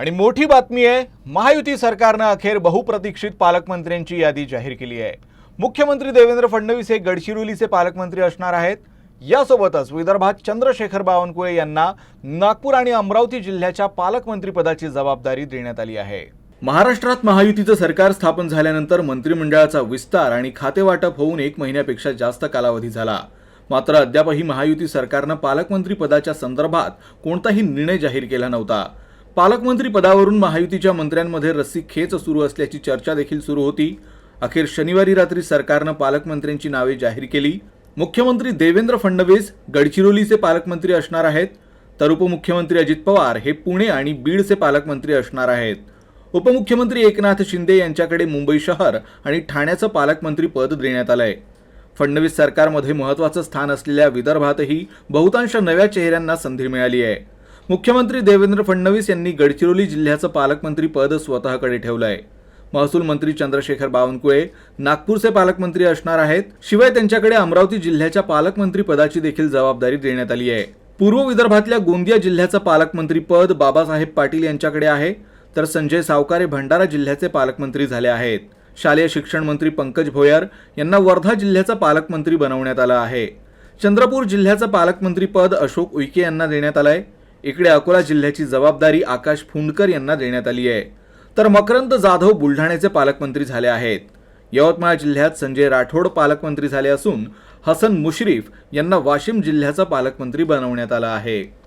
आणि मोठी बातमी आहे महायुती सरकारनं अखेर बहुप्रतीक्षित पालकमंत्र्यांची यादी जाहीर केली आहे. मुख्यमंत्री देवेंद्र फडणवीस हे गडचिरोलीचे पालकमंत्री असणार आहेत. यासोबतच विदर्भात चंद्रशेखर बावनकुळे यांना नागपूर आणि अमरावती जिल्ह्याच्या पालकमंत्रीपदाची जबाबदारी देण्यात आली आहे. महाराष्ट्रात महायुतीचं सरकार स्थापन झाल्यानंतर मंत्रिमंडळाचा विस्तार आणि खातेवाटप होऊन एक महिन्यापेक्षा जास्त कालावधी झाला. मात्र अद्यापही महायुती सरकारनं पालकमंत्री पदाच्या संदर्भात कोणताही निर्णय जाहीर केला नव्हता. पालकमंत्री पदावरून महायुतीच्या मंत्र्यांमध्ये रस्सी खेच सुरू असल्याची चर्चा देखील सुरू होती. अखेर शनिवारी रात्री सरकारनं पालकमंत्र्यांची नावे जाहीर केली. मुख्यमंत्री देवेंद्र फडणवीस गडचिरोलीचे पालकमंत्री असणार आहेत. तर उपमुख्यमंत्री अजित पवार हे पुणे आणि बीडचे पालकमंत्री असणार आहेत. उपमुख्यमंत्री एकनाथ शिंदे यांच्याकडे मुंबई शहर आणि ठाण्याचं पालकमंत्री पद देण्यात आलंय. फडणवीस सरकारमध्ये महत्वाचं स्थान असलेल्या विदर्भातही बहुतांश नव्या चेहऱ्यांना संधी मिळाली आहे. मुख्यमंत्री देवेंद्र फडणवीस यांनी गडचिरोली जिल्ह्याचं पालकमंत्री पद स्वतःकडे ठेवलं आहे महसूल मंत्री चंद्रशेखर बावनकुळे नागपूरचे पालकमंत्री असणार आहेत शिवाय त्यांच्याकडे अमरावती जिल्ह्याच्या पालकमंत्री पदाची देखील जबाबदारी देण्यात आली आहे. पूर्व विदर्भातल्या गोंदिया जिल्ह्याचं पालकमंत्री पद बाबासाहेब पाटील यांच्याकडे आहे तर संजय सावकारे भंडारा जिल्ह्याचे पालकमंत्री झाले आहेत. शालेय शिक्षण मंत्री पंकज भोयर यांना वर्धा जिल्ह्याचा पालकमंत्री बनवण्यात आलं आहे. चंद्रपूर जिल्ह्याचं पालकमंत्री पद अशोक उईके यांना देण्यात आलंय इकडे अकोला जिल्ह्याची जबाबदारी आकाश फुंडकर यांना देण्यात आली आहे. तर मकरंद जाधव बुलढाण्याचे पालकमंत्री झाले आहेत. यवतमाळ जिल्ह्यात संजय राठोड पालकमंत्री झाले असून हसन मुश्रीफ यांना वाशिम जिल्ह्याचा पालकमंत्री बनवण्यात आला आहे.